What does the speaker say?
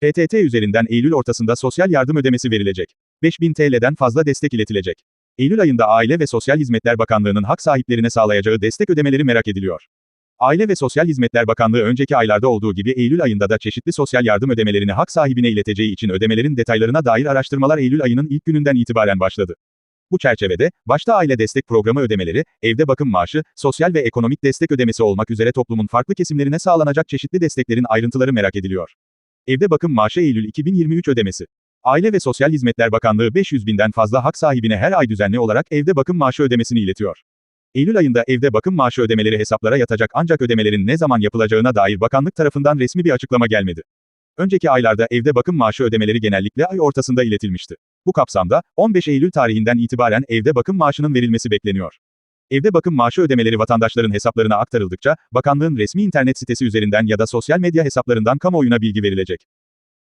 PTT üzerinden Eylül ortasında sosyal yardım ödemesi verilecek. 5000 TL'den fazla destek iletilecek. Eylül ayında Aile ve Sosyal Hizmetler Bakanlığı'nın hak sahiplerine sağlayacağı destek ödemeleri merak ediliyor. Aile ve Sosyal Hizmetler Bakanlığı önceki aylarda olduğu gibi Eylül ayında da çeşitli sosyal yardım ödemelerini hak sahibine ileteceği için ödemelerin detaylarına dair araştırmalar Eylül ayının ilk gününden itibaren başladı. Bu çerçevede, başta aile destek programı ödemeleri, evde bakım maaşı, sosyal ve ekonomik destek ödemesi olmak üzere toplumun farklı kesimlerine sağlanacak çeşitli desteklerin ayrıntıları merak ediliyor. Evde bakım maaşı Eylül 2023 ödemesi. Aile ve Sosyal Hizmetler Bakanlığı 500 binden fazla hak sahibine her ay düzenli olarak evde bakım maaşı ödemesini iletiyor. Eylül ayında evde bakım maaşı ödemeleri hesaplara yatacak ancak ödemelerin ne zaman yapılacağına dair bakanlık tarafından resmi bir açıklama gelmedi. Önceki aylarda evde bakım maaşı ödemeleri genellikle ay ortasında iletilmişti. Bu kapsamda, 15 Eylül tarihinden itibaren evde bakım maaşının verilmesi bekleniyor. Evde bakım maaşı ödemeleri vatandaşların hesaplarına aktarıldıkça, bakanlığın resmi internet sitesi üzerinden ya da sosyal medya hesaplarından kamuoyuna bilgi verilecek.